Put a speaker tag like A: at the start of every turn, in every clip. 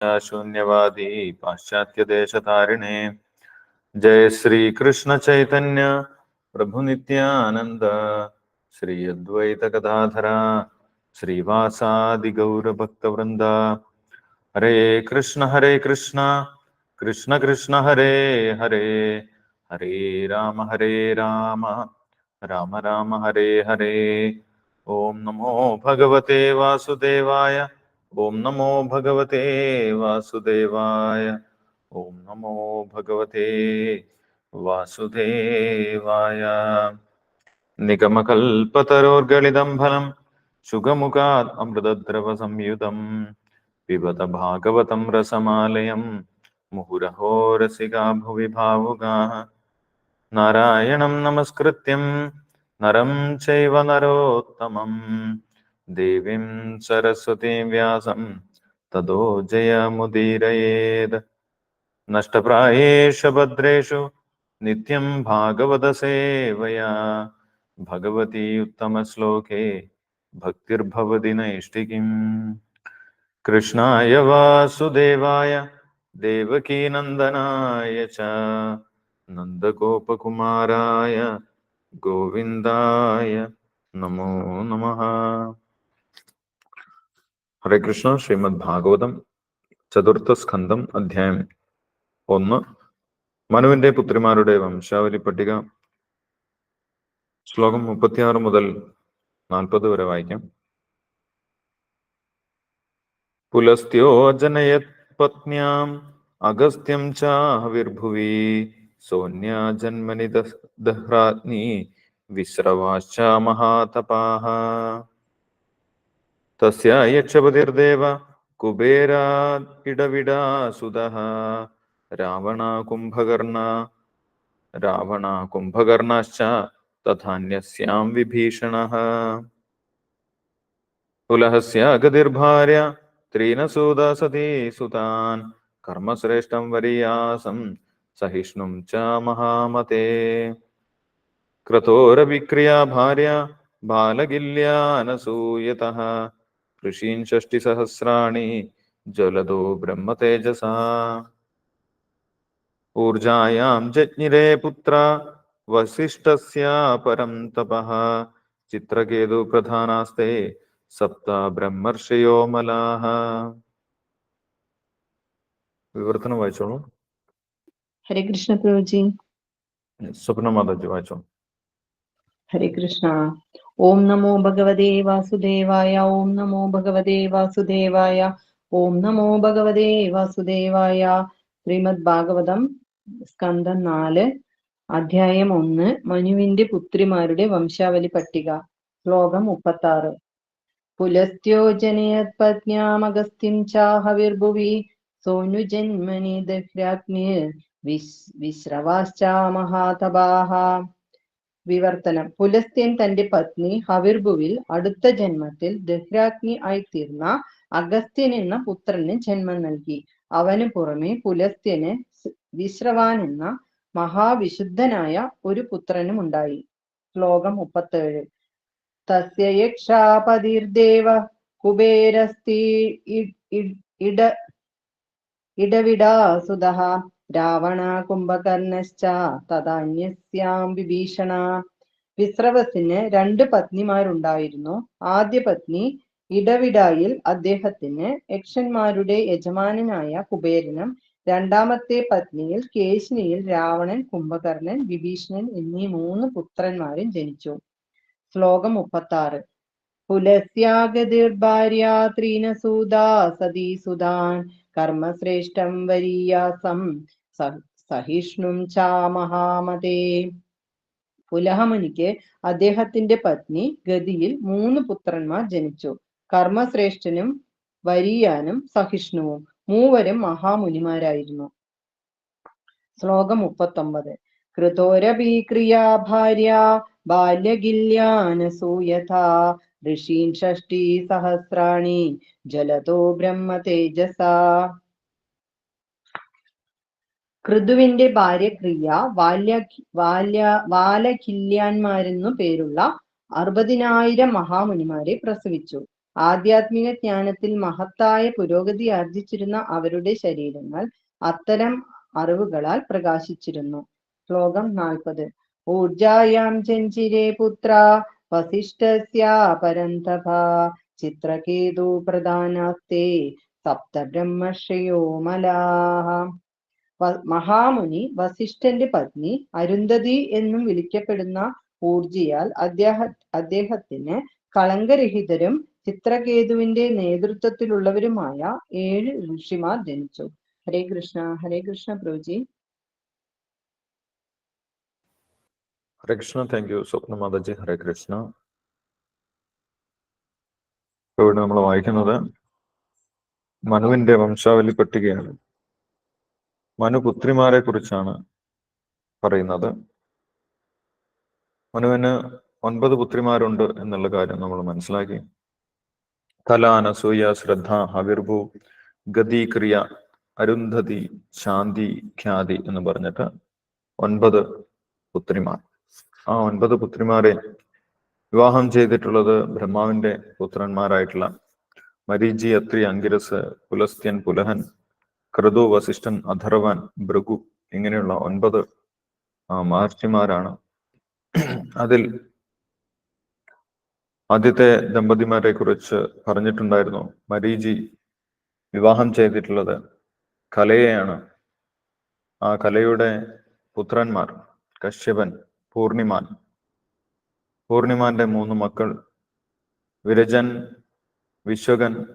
A: ശൂന്യവാദി പാശ്ചാത്യദേശതാരിണേ ജയ ശ്രീ കൃഷ്ണ ചൈതന്യ പ്രഭു നിത്യാനന്ദ ശ്രീ അദ്വൈത കഥാധര ശ്രീവാസാദി ഗൗരഭക്തവൃന്ദ ഹരേ കൃഷ്ണ ഹരേ കൃഷ്ണ കൃഷ്ണ കൃഷ്ണ ഹരേ ഹരേ ഹരേ രാമ ഹരേ രാമ രാമ രാമ ഹരേ ഹരേ ഓം നമോ ഭഗവതേ വാസുദേവായ ഓം നമോ ഭഗവതേ വാസുദേവായ ഓം നമോ ഭഗവതേ വാസുദേവായ. നിഗമകൽപതരോർഗളിതം ഫലം ശുഗമുഖാത് അമൃതദ്രവ സംയുതം പിബത ഭാഗവതം രസമാലയം മുഹുരഹോ രസികാ ഭുവി ഭാവുകാः നാരായണം നമസ്കൃത്യം നരം ചൈവ നരോത്തമം. ദേവീം സരസ്വതീം വ്യാസം. തതോ ജയമുദീരയേത്. നഷ്ടപ്രായേഷു ഭദ്രേഷു നിത്യം ഭാഗവത സേവയാ. ഭഗവതി ഉത്തമശ്ലോകേ ഭക്തിർഭവതി നൈഷ്ഠികിം. കൃഷ്ണായ വാസുദേവായ ദേവകീനന്ദനായ ച. നന്ദഗോപകുമാരായ ഗോവിന്ദായ നമോ നമഃ. ഹരേ കൃഷ്ണ ശ്രീമദ് ഭാഗവതം ചതുർത്ഥ സ്കന്ധം അധ്യായം ഒന്ന്. മനുവിന്റെ പുത്രിമാരുടെ വംശാവലി പട്ടിക. ശ്ലോകം മുപ്പത്തിയാറ് മുതൽ നാൽപ്പത് വരെ വായിക്കാം. പുലസ്ത്യോ ജനയത് പത്ന്യാം അഗസ്ത്യം ചാവിർഭുവി. സോന്യാ ജന്മനി ദഹ്- ദഹ്രാജ്ഞി വിശ്രവാശ്ച മഹാതപാः തസ്യ യക്ഷപതിർദേവ കുബേരാ ഇടവിടാ സുതഃ രാവണ കുംഭകർണ രാവണ കുംഭകർണശ്ച തഥാന്യസ്യാം വിഭീഷണः പുലഹസ്യ ഗതിർഭാര്യ ത്രീനസൂത സതീ സുതാൻ കർമ്മശ്രേഷ്ഠം വരീയാസം സഹിഷ്ണും ച മഹാമതേ ക്രതോരവിക്രിയാ ഭാര്യ ബാലകില്യാനസൂയതഃ ഋഷീൻ ഷഷ്ടിസഹസ്രാണി ജ്വലതോ ബ്രഹ്മതേജസാ ഊർജായാം ജജ്ഞിരേ പുത്ര വസിഷ്ഠസ്യ പരം തപഃ ചിത്രകേതു പ്രധാനാസ്തേ സപ്ത ബ്രഹ്മർഷയോ മലാഹ വിവർത്തനം വായിച്ചോളൂ
B: ഹരേ കൃഷ്ണ പ്രഭുജി
A: സ്വപ്ന മാതാജി വായിച്ചോളൂ
B: ഹരേ കൃഷ്ണ ഓം നമോ ഭഗവതേ വാസുദേവായ ഓം നമോ ഭഗവതേ വാസുദേവായ ഓം നമോ ഭഗവതേ വാസുദേവായ. ശ്രീമദ് ഭാഗവതം സ്കന്ധം നാല് അധ്യായം ഒന്ന് മനുവിന്റെ പുത്രിമാരുടെ വംശാവലി പട്ടിക ശ്ലോകം മുപ്പത്തി ആറ് പുലസ്ത്യോ ജനയത് ചാഹവിർഭുവി സോനുജന്മനി ദഹ്രാഗ്നിർ വിശ്രവാശ്ചാ മഹാതപാഹ വിവർത്തനം. പുലസ്ത്യൻ തന്റെ പത്നി ഹവിർബുവിൽ അടുത്ത ജന്മത്തിൽ ദഹ്രാഗ്നി ആയിത്തീർന്ന അഗസ്ത്യൻ എന്ന പുത്രന് ജന്മം നൽകി. അവന് പുറമെ പുലസ്ത്യന് വിശ്രവാൻ എന്ന മഹാവിശുദ്ധനായ ഒരു പുത്രനും ഉണ്ടായി. ശ്ലോകം മുപ്പത്തേഴ്. തസ്യക്ഷാപതിർദേവ കുബേരസ്തി ഇട ഇടവിടാസുതഃ രാവണ കുംഭകർണശ്ച തഥാന്യസ്യാം വിഭീഷണ. വിശ്രവസിന് രണ്ട് പത്നിമാരുണ്ടായിരുന്നു. ആദ്യ പത്നി ഇടവിടായിൽ അദ്ദേഹത്തിന് യക്ഷന്മാരുടെ യജമാനനായ കുബേരനും രണ്ടാമത്തെ പത്നിയിൽ കേശിനിയിൽ രാവണൻ കുംഭകർണൻ വിഭീഷണൻ എന്നീ മൂന്ന് പുത്രന്മാരും ജനിച്ചു. ശ്ലോകം മുപ്പത്തി ആറ് പുലസ്യാഗതിർഭാര്യ ത്രീനസൂതാ സതീസുതാൻ കർമ്മശ്രേഷ്ഠം വരീയാസം. സഹിഷ്ണും ചാ മഹാമതേ പുലഹമുനിക്ക് അദ്ദേഹത്തിന്റെ പത്നി ഗതിയിൽ മൂന്ന് പുത്രന്മാർ ജനിച്ചു. കർമ്മശ്രേഷ്ഠനും വരിയാനും സഹിഷ്ണുവും മൂവരും മഹാമുനിമാരായിരുന്നു. ശ്ലോകം മുപ്പത്തൊമ്പത്. കൃതോരഭീക്രിയാ ഭാര്യ ബാല്യഗില്യാനസൂയഥാ ഋഷീൻ ഷഷ്ടി സഹസ്രാണി ജലതോ ബ്രഹ്മ തേജസാ. കൃതുവിന്റെ ഭാര്യ ക്രിയ വാല്യ വാല്യ വാലഖില്യാന്മാരെന്നു പേരുള്ള അറുപതിനായിരം മഹാമുനിമാരെ പ്രസവിച്ചു. ആധ്യാത്മിക ജ്ഞാനത്തിൽ മഹത്തായ പുരോഗതി ആർജിച്ചിരുന്ന അവരുടെ ശരീരങ്ങൾ അത്തരം അറിവുകളാൽ പ്രകാശിച്ചിരുന്നു. ശ്ലോകം നാൽപ്പത്. ഊർജായാം ചെഞ്ചിരേ പുത്ര വസിഷ്ഠ ചിത്രകേതു പ്രധാനാസ്തേ സപ്തബ്രഹ്മശ്രയോ മലാഹ. മഹാമുനി വസിഷ്ഠന്റെ പത്നി അരുന്ധതി എന്നും വിളിക്കപ്പെടുന്ന ഊർജിയാൽ അദ്ദേഹ അദ്ദേഹത്തിന് കളങ്കരഹിതരും ചിത്രകേതുവിന്റെ നേതൃത്വത്തിലുള്ളവരുമായ ഏഴ് ഋഷിമാർ ജനിച്ചു. ഹരേ കൃഷ്ണ ഹരേ കൃഷ്ണ പ്രഭുജി.
A: ഹരേ കൃഷ്ണ താങ്ക് യു സ്വപ്ന മാതാജി ഹരേ കൃഷ്ണ. ഇവിടെ നമ്മൾ വായിക്കുന്നത് മനുവിന്റെ വംശാവലി പട്ടികയാണ്. മനു പുത്രിമാരെ കുറിച്ചാണ് പറയുന്നത്. മനുവിന് ഒൻപത് പുത്രിമാരുണ്ട് എന്നുള്ള കാര്യം നമ്മൾ മനസ്സിലാക്കി. കല അനസൂയ ശ്രദ്ധ ഹവിർഭു ഗതി ക്രിയ അരുന്ധതി ശാന്തി ഖ്യാതി എന്ന് പറഞ്ഞിട്ട് ഒൻപത് പുത്രിമാർ. ആ ഒൻപത് പുത്രിമാരെ വിവാഹം ചെയ്തിട്ടുള്ളത് ബ്രഹ്മാവിന്റെ പുത്രന്മാരായിട്ടുള്ള മരീചി അത്രി അങ്കിരസ് പുലസ്ത്യൻ പുലഹൻ ക്രതു വസിഷ്ഠൻ അഥർവൻ ഭൃഗു ഇങ്ങനെയുള്ള ഒൻപത് മഹർഷിമാരാണ്. അതിൽ ആദ്യത്തെ ദമ്പതിമാരെ കുറിച്ച് പറഞ്ഞിട്ടുണ്ടായിരുന്നു. മരീജി വിവാഹം ചെയ്തിട്ടുള്ളത് കലയെയാണ്. ആ കലയുടെ പുത്രന്മാർ കശ്യപൻ പൂർണിമാൻ. പൂർണിമാന്റെ മൂന്ന് മക്കൾ വിരജൻ വിശ്വകൻ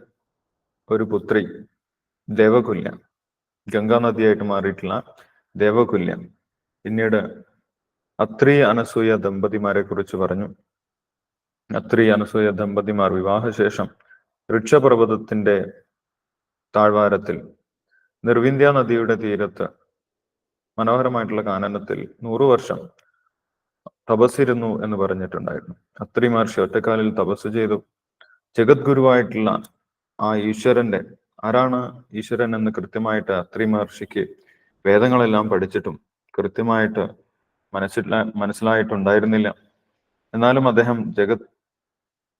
A: ഒരു പുത്രി ദേവകുല്യ ഗംഗാ നദിയായിട്ട് മാറിയിട്ടുള്ള ദേവകുല്യം. പിന്നീട് അത്രി അനസൂയ ദമ്പതിമാരെ കുറിച്ച് പറഞ്ഞു. അത്രി അനസൂയ ദമ്പതിമാർ വിവാഹശേഷം വൃക്ഷപർവതത്തിന്റെ താഴ്വാരത്തിൽ നിർവിന്ധ്യ നദിയുടെ തീരത്ത് മനോഹരമായിട്ടുള്ള കാനനത്തിൽ നൂറു വർഷം തപസ്സിരുന്നു എന്ന് പറഞ്ഞിട്ടുണ്ടായിരുന്നു. അത്രി മഹർഷി ഒറ്റക്കാലിൽ തപസ് ചെയ്തു. ജഗദ്ഗുരുവായിട്ടുള്ള ആ ഈശ്വരന്റെ ആരാണ് ഈശ്വരൻ എന്ന് കൃത്യമായിട്ട് അത്രി മഹർഷിക്ക് വേദങ്ങളെല്ലാം പഠിച്ചിട്ടും കൃത്യമായിട്ട് മനസ്സിലാ മനസ്സിലായിട്ടുണ്ടായിരുന്നില്ല. എന്നാലും അദ്ദേഹം ജഗത്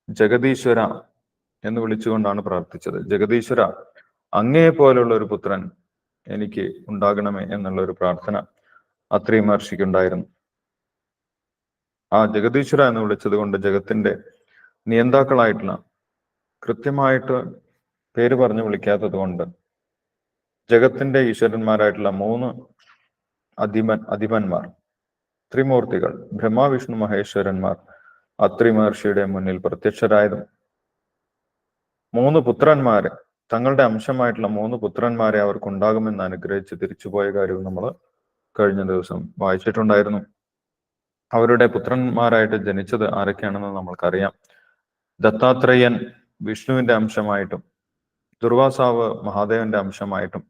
A: ജഗതീശ്വര എന്ന് വിളിച്ചുകൊണ്ടാണ് പ്രാർത്ഥിച്ചത്. ജഗതീശ്വര അങ്ങേ പോലുള്ള ഒരു പുത്രൻ എനിക്ക് ഉണ്ടാകണമേ എന്നുള്ള ഒരു പ്രാർത്ഥന അത്രി മഹർഷിക്കുണ്ടായിരുന്നു. ആ ജഗതീശ്വര എന്ന് വിളിച്ചത് കൊണ്ട് ജഗത്തിന്റെ നിയന്താക്കളായിട്ടുള്ള കൃത്യമായിട്ട് പേര് പറഞ്ഞു വിളിക്കാത്തത് കൊണ്ട് ജഗത്തിന്റെ ഈശ്വരന്മാരായിട്ടുള്ള മൂന്ന് അധിപൻ അധിപന്മാർ ത്രിമൂർത്തികൾ ബ്രഹ്മ വിഷ്ണു മഹേശ്വരന്മാർ അത്രി മഹർഷിയുടെ മുന്നിൽ പ്രത്യക്ഷരായതും മൂന്ന് പുത്രന്മാരെ തങ്ങളുടെ അംശമായിട്ടുള്ള മൂന്ന് പുത്രന്മാരെ അവർക്കുണ്ടാകുമെന്ന് അനുഗ്രഹിച്ച് തിരിച്ചുപോയ കാര്യവും നമ്മൾ കഴിഞ്ഞ ദിവസം വായിച്ചിട്ടുണ്ടായിരുന്നു. അവരുടെ പുത്രന്മാരായിട്ട് ജനിച്ചത് ആരൊക്കെയാണെന്ന് നമ്മൾക്കറിയാം. ദത്താത്രേയൻ വിഷ്ണുവിന്റെ അംശമായിട്ടും ദുർവാസാവ് മഹാദേവന്റെ അംശമായിട്ടും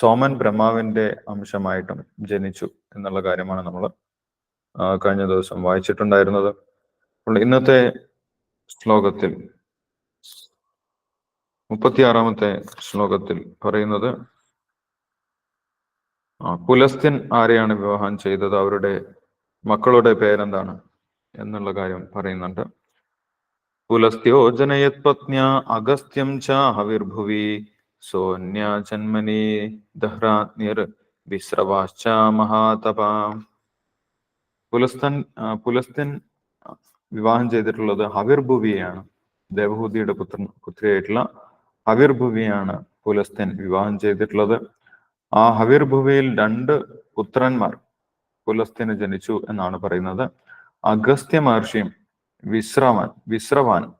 A: സോമൻ ബ്രഹ്മാവിന്റെ അംശമായിട്ടും ജനിച്ചു എന്നുള്ള കാര്യമാണ് നമ്മൾ കഴിഞ്ഞ ദിവസം വായിച്ചിട്ടുണ്ടായിരുന്നത്. അപ്പോൾ ഇന്നത്തെ ശ്ലോകത്തിൽ മുപ്പത്തിയാറാമത്തെ ശ്ലോകത്തിൽ പറയുന്നത് പുലസ്ത്യൻ ആരെയാണ് വിവാഹം ചെയ്തത്? അവരുടെ മക്കളുടെ പേരെന്താണ്? എന്നുള്ള കാര്യം പറയുന്നുണ്ട്. പുലസ്ത്യോ ജനയത് പത്ന്യ അഗസ്ത്യം ച ഹവിർഭുവി സോന്യ ജന്മനി ദഹ്രാജ്ഞിർ വിശ്രവാശ്ച മഹാതപ പുലസ്തൻ പുലസ്തൻ വിവാഹം ചെയ്തിട്ടുള്ളത് ഹവിർഭുവിയാണ്. ദേവഹൂതിയുടെ പുത്രൻ പുത്രിയായിട്ടുള്ള ഹവിർഭുവിയാണ് പുലസ്തൻ വിവാഹം ചെയ്തിട്ടുള്ളത്. ആ ഹവിർഭുവിയിൽ രണ്ട് പുത്രന്മാർ പുലസ്തന് ജനിച്ചു എന്നാണ് പറയുന്നത്. അഗസ്ത്യ മഹർഷിയും വിശ്രവാൻ വിശ്രവാൻ.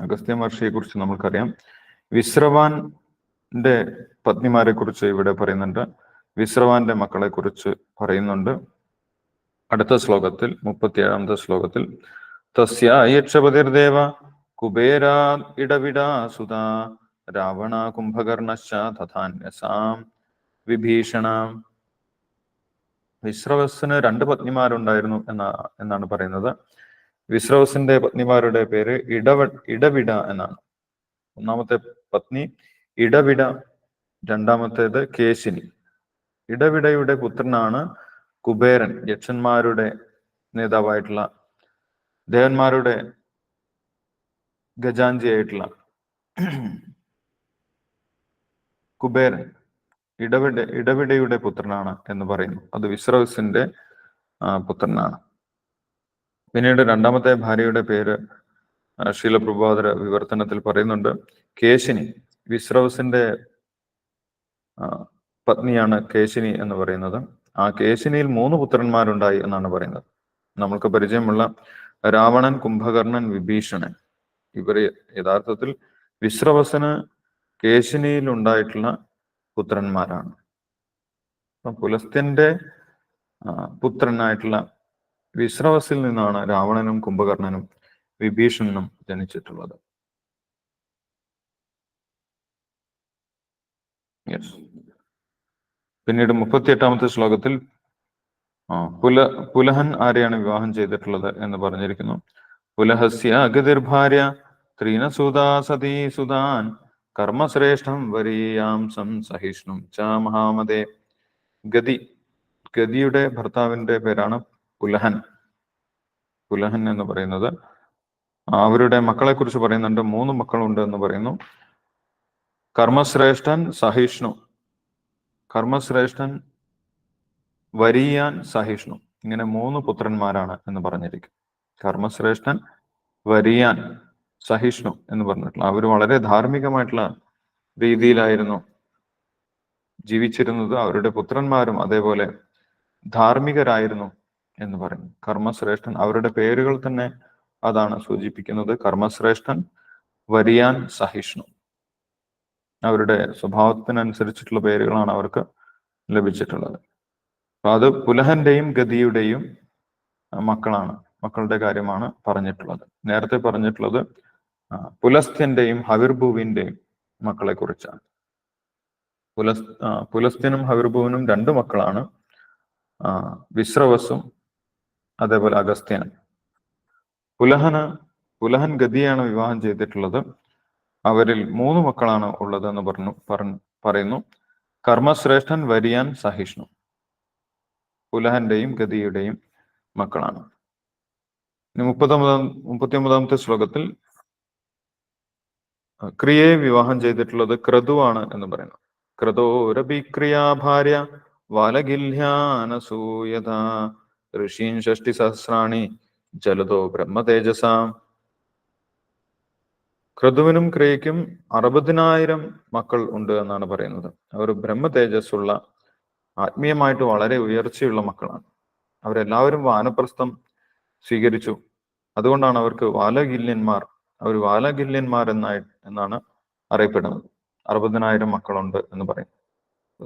A: അഗസ്ത്യ മഹർഷിയെ കുറിച്ച് നമുക്കറിയാം വിശ്രവാന്റെ പത്നിമാരെ കുറിച്ച് ഇവിടെ പറയുന്നുണ്ട്. വിശ്രവാന്റെ മക്കളെ കുറിച്ച് പറയുന്നുണ്ട്. അടുത്ത ശ്ലോകത്തിൽ മുപ്പത്തിയേഴാമത്തെ ശ്ലോകത്തിൽ തസ്യ യക്ഷപതിർദേവ കുബേരാ ഇടവിടാ സുത രാവണ കുംഭകർണശ്ച തഥാന്യസാം വിഭീഷണ വിശ്രവസിന് രണ്ട് പത്നിമാരുണ്ടായിരുന്നു എന്ന എന്നാണ് പറയുന്നത്. വിശ്രവസിന്റെ പത്നിമാരുടെ പേര് ഇടവ ഇടവിട എന്നാണ്. ഒന്നാമത്തെ പത്നി ഇടവിട രണ്ടാമത്തേത് കേശിനി. ഇടവിടയുടെ പുത്രനാണ് കുബേരൻ യക്ഷന്മാരുടെ നേതാവായിട്ടുള്ള ദേവന്മാരുടെ ഗജാഞ്ചിയായിട്ടുള്ള കുബേരൻ. ഇടവിട ഇടവിടയുടെ പുത്രനാണ് എന്ന് പറയുന്നു. അത് വിശ്രവസിന്റെ പുത്രനാണ്. പിന്നീട് രണ്ടാമത്തെ ഭാര്യയുടെ പേര് ശീലപ്രഭാതര വിവർത്തനത്തിൽ പറയുന്നുണ്ട് കേശിനി. വിശ്രവസിന്റെ പത്നിയാണ് കേശിനി എന്ന് പറയുന്നത്. ആ കേശിനിയിൽ മൂന്ന് പുത്രന്മാരുണ്ടായി എന്നാണ് പറയുന്നത്. നമ്മൾക്ക് പരിചയമുള്ള രാവണൻ കുംഭകർണൻ വിഭീഷണൻ. ഇവർ യഥാർത്ഥത്തിൽ വിശ്രവസന് കേശിനിയിൽ ഉണ്ടായിട്ടുള്ള പുത്രന്മാരാണ്. അപ്പം പുലസ്ത്യന്റെ പുത്രനായിട്ടുള്ള വിശ്രവസിൽ നിന്നാണ് രാവണനും കുംഭകർണനും വിഭീഷണനും ജനിച്ചിട്ടുള്ളത്. പിന്നീട് പിന്നീട് മുപ്പത്തിയെട്ടാമത്തെ ശ്ലോകത്തിൽ പുല പുലഹൻ ആരെയാണ് വിവാഹം ചെയ്തിട്ടുള്ളത് എന്ന് പറഞ്ഞിരിക്കുന്നു. പുലഹസ്യ അഗതിർഭാര്യ ത്രീനസുതാ സതീ സുതാൻ കർമ്മശ്രേഷ്ഠം വരീയാംസം സഹിഷ്ണും ച മഹാമതേ. ഗതി ഗതിയുടെ ഭർത്താവിന്റെ പേരാണ് പുലഹൻ. പുലഹൻ എന്ന് പറയുന്നത് അവരുടെ മക്കളെ കുറിച്ച് പറയുന്നുണ്ട് മൂന്ന് മക്കളുണ്ട് എന്ന് പറയുന്നു. കർമ്മശ്രേഷ്ഠൻ സഹിഷ്ണു. കർമ്മശ്രേഷ്ഠൻ വരിയാൻ സഹിഷ്ണു. ഇങ്ങനെ മൂന്ന് പുത്രന്മാരാണ് എന്ന് പറഞ്ഞിരിക്കും. കർമ്മശ്രേഷ്ഠൻ വരിയാൻ. സഹിഷ്ണു എന്ന് പറഞ്ഞിട്ടുള്ള അവർ വളരെ ധാർമ്മികമായിട്ടുള്ള രീതിയിലായിരുന്നു ജീവിച്ചിരുന്നത്. അവരുടെ പുത്രന്മാരും അതേപോലെ ധാർമ്മികരായിരുന്നു എന്ന് പറയുന്നു. കർമ്മശ്രേഷ്ഠൻ അവരുടെ പേരുകൾ തന്നെ അതാണ് സൂചിപ്പിക്കുന്നത്. കർമ്മശ്രേഷ്ഠൻ വരിയാൻ സഹിഷ്ണു. അവരുടെ സ്വഭാവത്തിനനുസരിച്ചിട്ടുള്ള പേരുകളാണ് അവർക്ക് ലഭിച്ചിട്ടുള്ളത്. അപ്പൊ അത് പുലഹന്റെയും ഗതിയുടെയും മക്കളാണ് മക്കളുടെ കാര്യമാണ് പറഞ്ഞിട്ടുള്ളത്. നേരത്തെ പറഞ്ഞിട്ടുള്ളത് പുലസ്ത്യന്റെയും ഹവിർഭുവിന്റെയും മക്കളെ കുറിച്ചാണ് പുലസ് പുലസ്ത്യനും ഹവിർഭുവിനും രണ്ട് മക്കളാണ്. വിശ്രവസും അതേപോലെ അഗസ്ത്യനും. പുലഹന് പുലഹൻ ഗതിയാണ് വിവാഹം ചെയ്തിട്ടുള്ളത്. അവരിൽ മൂന്ന് മക്കളാണ് ഉള്ളതെന്ന് പറഞ്ഞു പറയുന്നു. കർമ്മശ്രേഷ്ഠൻ വരിയാൻ സഹിഷ്ണു. പുലഹന്റെയും ഗതിയുടെയും മക്കളാണ്. മുപ്പത്തൊമ്പതാം മുപ്പത്തിയൊമ്പതാമത്തെ ശ്ലോകത്തിൽ ക്രിയയെ വിവാഹം ചെയ്തിട്ടുള്ളത് ക്രതുവാണ് എന്ന് പറയുന്നു. ക്രതോരഭിക്രിയാ ഭാര്യ വാലഗില്യാനസൂയത. ഋഷീൻ ഷഷ്ടി സഹസ്രാണി ജലതോ ബ്രഹ്മതേജസാം ക്രതുവിനും ക്രിയയ്ക്കും അറുപതിനായിരം മക്കൾ ഉണ്ട് എന്നാണ് പറയുന്നത്. അവർ ബ്രഹ്മ തേജസ്സുള്ള ആത്മീയമായിട്ട് വളരെ ഉയർച്ചയുള്ള മക്കളാണ്. അവരെല്ലാവരും വാനപ്രസ്ഥം സ്വീകരിച്ചു. അതുകൊണ്ടാണ് അവർക്ക് വാലഗില്യന്മാർ അവർ വാലഗില്യന്മാർ എന്നായി എന്നാണ് അറിയപ്പെടുന്നത്. അറുപതിനായിരം മക്കളുണ്ട് എന്ന് പറയും.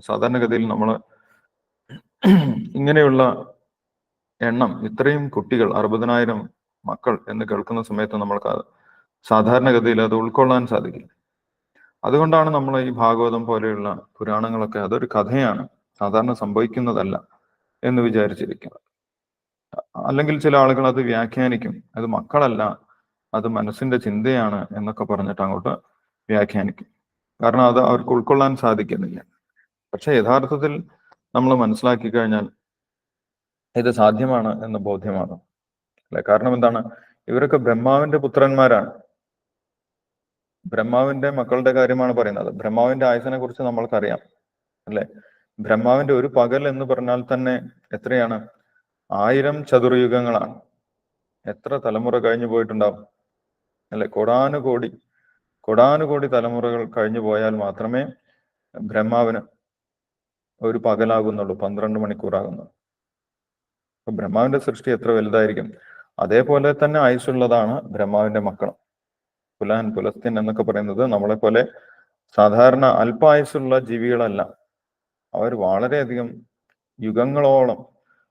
A: സാധാരണഗതിയിൽ നമ്മൾ ഇങ്ങനെയുള്ള എണ്ണം ഇത്രയും കുട്ടികൾ അറുപതിനായിരം മക്കൾ എന്ന് കേൾക്കുന്ന സമയത്ത് നമ്മൾക്ക് സാധാരണഗതിയിൽ അത് ഉൾക്കൊള്ളാൻ സാധിക്കില്ല. അതുകൊണ്ടാണ് നമ്മൾ ഈ ഭാഗവതം പോലെയുള്ള പുരാണങ്ങളൊക്കെ അതൊരു കഥയാണ് സാധാരണ സംഭവിക്കുന്നതല്ല എന്ന് വിചാരിച്ചിരിക്കുന്നത്. അല്ലെങ്കിൽ ചില ആളുകൾ അത് വ്യാഖ്യാനിക്കും. അത് മക്കളല്ല അത് മനസ്സിന്റെ ചിന്തയാണ് എന്നൊക്കെ പറഞ്ഞിട്ട് അങ്ങോട്ട് വ്യാഖ്യാനിക്കും. കാരണം അത് അവർക്ക് ഉൾക്കൊള്ളാൻ സാധിക്കുന്നില്ല. പക്ഷെ യഥാർത്ഥത്തിൽ നമ്മൾ മനസ്സിലാക്കി കഴിഞ്ഞാൽ ഇത് സാധ്യമാണ് എന്ന് ബോധ്യമാകും അല്ലെ? കാരണം എന്താണ്? ഇവരൊക്കെ ബ്രഹ്മാവിന്റെ പുത്രന്മാരാണ്. ബ്രഹ്മാവിന്റെ മക്കളുടെ കാര്യമാണ് പറയുന്നത്. ബ്രഹ്മാവിന്റെ ആയുസിനെ കുറിച്ച് നമ്മൾക്കറിയാം. അല്ലെ? ബ്രഹ്മാവിന്റെ ഒരു പകൽ എന്ന് പറഞ്ഞാൽ തന്നെ എത്രയാണ്? ആയിരം ചതുർയുഗങ്ങളാണ്. എത്ര തലമുറ കഴിഞ്ഞു പോയിട്ടുണ്ടാവും? അല്ലെ? കോടാനുകോടി കോടാനുകോടി തലമുറകൾ കഴിഞ്ഞു പോയാൽ മാത്രമേ ബ്രഹ്മാവിന് ഒരു പകലാകുന്നുള്ളൂ പന്ത്രണ്ട് മണിക്കൂറാകുന്നു. അപ്പൊ ബ്രഹ്മാവിന്റെ സൃഷ്ടി എത്ര വലുതായിരിക്കും? അതേപോലെ തന്നെ ആയുസ്സുള്ളതാണ് ബ്രഹ്മാവിന്റെ മക്കളും പുലാൻ പുലസ്തിൻ എന്നൊക്കെ പറയുന്നത് നമ്മളെ പോലെ സാധാരണ അല്പായുസ്സുള്ള ജീവികളല്ല. അവർ വളരെയധികം യുഗങ്ങളോളം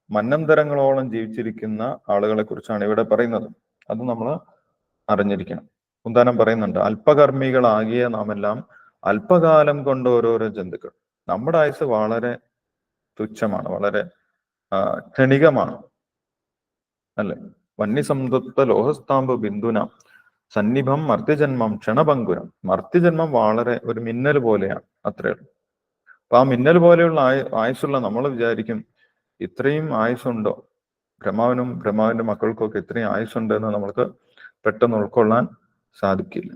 A: മന്നന്തരങ്ങളോളം ജീവിച്ചിരിക്കുന്ന ആളുകളെ കുറിച്ചാണ് ഇവിടെ പറയുന്നത്. അത് നമ്മൾ അറിഞ്ഞിരിക്കണം. കുന്താനം പറയുന്നുണ്ട് അല്പകർമ്മികളാകിയ നാം എല്ലാം അല്പകാലം കൊണ്ട് ഓരോരോ ജന്തുക്കൾ. നമ്മുടെ ആയുസ് വളരെ തുച്ഛമാണ് വളരെ ക്ഷണികമാണ്. അല്ലെ? വന്യസംതൃപ്ത ലോഹസ്താമ്പ് ബിന്ദുന സന്നിഭം മർത്യജന്മം ക്ഷണഭങ്കുരം മർത്യജന്മം വളരെ ഒരു മിന്നൽ പോലെയാണ് അത്രേ ഉള്ളൂ. അപ്പൊ ആ മിന്നൽ പോലെയുള്ള ആയ ആയുസ്സുള്ള നമ്മൾ വിചാരിക്കും ഇത്രയും ആയുസ്സുണ്ടോ? ബ്രഹ്മാവിനും ബ്രഹ്മാവിന്റെ മക്കൾക്കൊക്കെ ഇത്രയും ആയുസ്സുണ്ട് എന്ന് നമ്മൾക്ക് പെട്ടെന്ന് ഉൾക്കൊള്ളാൻ സാധിക്കില്ല.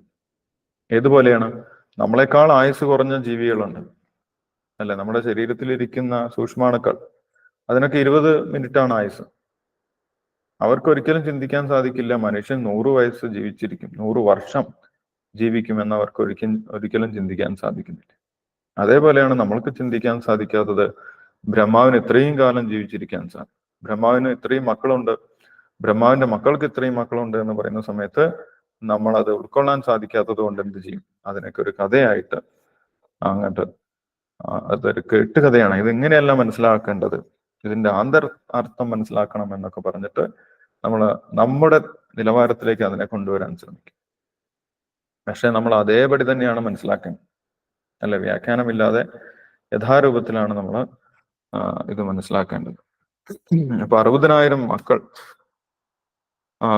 A: ഏതുപോലെയാണ്? നമ്മളെക്കാൾ ആയുസ് കുറഞ്ഞ ജീവികളുണ്ട്. അല്ലെ? നമ്മുടെ ശരീരത്തിലിരിക്കുന്ന സൂക്ഷ്മാണുക്കൾ. അതിനൊക്കെ ഇരുപത് മിനിറ്റ് ആണ് ആയുസ് അവർക്ക് ഒരിക്കലും ചിന്തിക്കാൻ സാധിക്കില്ല. മനുഷ്യൻ നൂറ് വയസ്സ് ജീവിച്ചിരിക്കും. നൂറ് വർഷം ജീവിക്കുമെന്ന് അവർക്ക് ഒരിക്കലും ചിന്തിക്കാൻ സാധിക്കുന്നില്ല. അതേപോലെയാണ് നമ്മൾക്ക് ചിന്തിക്കാൻ സാധിക്കാത്തത് ബ്രഹ്മാവിന് ഇത്രയും കാലം ജീവിച്ചിരിക്കാൻ സാധിക്കും. ബ്രഹ്മാവിന് ഇത്രയും മക്കളുണ്ട്. ബ്രഹ്മാവിന്റെ മക്കൾക്ക് ഇത്രയും മക്കളുണ്ട് എന്ന് പറയുന്ന സമയത്ത് നമ്മൾ അത് ഉൾക്കൊള്ളാൻ സാധിക്കാത്തത് കൊണ്ട് എന്ത് ചെയ്യും? അതിനൊക്കെ ഒരു കഥയായിട്ട് അങ്ങോട്ട് അതൊരു കെട്ടുകഥയാണ് ഇത് ഇങ്ങനെയല്ല മനസ്സിലാക്കേണ്ടത്. ഇതിന്റെ ആന്തർ അർത്ഥം മനസ്സിലാക്കണം എന്നൊക്കെ പറഞ്ഞിട്ട് നമ്മൾ നമ്മുടെ നിലവാരത്തിലേക്ക് അതിനെ കൊണ്ടുവരാൻ ശ്രമിക്കും. പക്ഷെ നമ്മൾ അതേപടി തന്നെയാണ് മനസ്സിലാക്കേണ്ടത്. അല്ലെ വ്യാഖ്യാനമില്ലാതെ യഥാരൂപത്തിലാണ് നമ്മൾ ഇത് മനസ്സിലാക്കേണ്ടത്. അപ്പൊ അറുപതിനായിരം മക്കൾ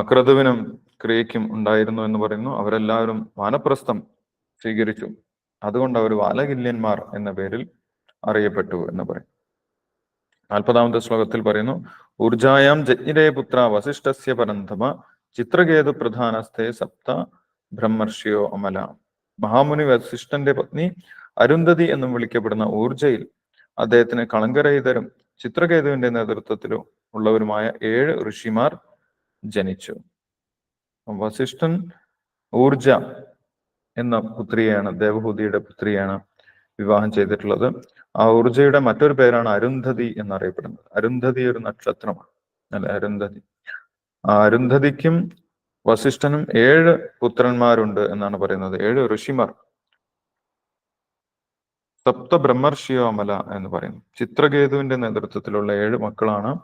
A: ക്രതുവിനും ക്രിയയ്ക്കും ഉണ്ടായിരുന്നു എന്ന് പറയുന്നു. അവരെല്ലാവരും വാനപ്രസ്ഥം സ്വീകരിച്ചു. അതുകൊണ്ട് അവർ വാലകില്യന്മാർ എന്ന പേരിൽ അറിയപ്പെട്ടു എന്ന് പറയും. നാൽപ്പതാമത്തെ ശ്ലോകത്തിൽ പറയുന്നു ഊർജായാം ജജ്ഞിരേ പുത്ര വസിഷ്ഠസ്യ പരന്തമ ചിത്രകേതു പ്രധാനസ്ഥേ സപ്ത ബ്രഹ്മർഷിയോ അമല. മഹാമുനി വസിഷ്ഠന്റെ പത്നി അരുന്ധതി എന്നും വിളിക്കപ്പെടുന്ന ഊർജയിൽ അദ്ദേഹത്തിന് കളങ്കരഹിതരും ചിത്രകേതുവിന്റെ നേതൃത്വത്തിലും ഉള്ളവരുമായ ഏഴ് ഋഷിമാർ ജനിച്ചു. വസിഷ്ഠൻ ഊർജ എന്ന പുത്രിയാണ് ദേവഹൂതിയുടെ പുത്രിയാണ് വിവാഹം ചെയ്തിട്ടുള്ളത്. ആ ഊർജയുടെ മറ്റൊരു പേരാണ് അരുന്ധതി എന്നറിയപ്പെടുന്നത്. അരുന്ധതി ഒരു നക്ഷത്രമാണ് അല്ലെ? അരുന്ധതി. ആ അരുന്ധതിക്കും വസിഷ്ഠനും ഏഴ് പുത്രന്മാരുണ്ട് എന്നാണ് പറയുന്നത്. ഏഴ് ഋഷിമാർ. സപ്ത ബ്രഹ്മർഷിയോ അമല എന്ന് പറയുന്നു. ചിത്രകേതുവിന്റെ നേതൃത്വത്തിലുള്ള ഏഴ് മക്കളാണ്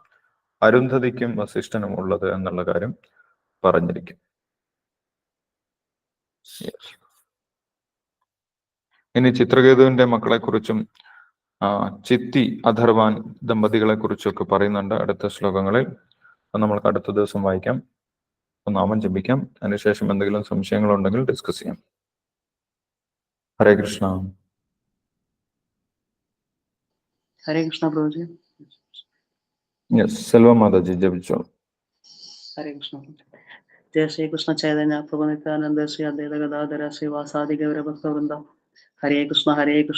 A: അരുന്ധതിക്കും വസിഷ്ഠനും ഉള്ളത് എന്നുള്ള കാര്യം പറഞ്ഞിരിക്കും. ഇനി ചിത്രകേതുവിന്റെ മക്കളെക്കുറിച്ചും ചിത്തി അധർവാൻ ദമ്പതികളെ കുറിച്ചൊക്കെ പറയുന്നുണ്ട് അടുത്ത ശ്ലോകങ്ങളിൽ. നമ്മൾക്ക് അടുത്ത ദിവസം വായിക്കാം. നാമം ജപിക്കാം. അതിനുശേഷം എന്തെങ്കിലും സംശയങ്ങളുണ്ടെങ്കിൽ ഡിസ്കസ് ചെയ്യാം. ഹരേ കൃഷ്ണ.
C: ഹരേ കൃഷ്ണ
A: പ്രഭുജി. സെൽവ മാതാജി
C: ജപിച്ചോ ഹരേ കൃഷ്ണ ജയ ശ്രീകൃഷ്ണ ചൈതന്യ പ്രഭു നിത്യാനന്ദ ശ്രീ അദ്വൈത ഗതാധര ശ്രീവാസാദി ഗൗരഭക്തവൃന്ദ ഹരേ കൃഷ്ണ ഹരേ കൃഷ്ണ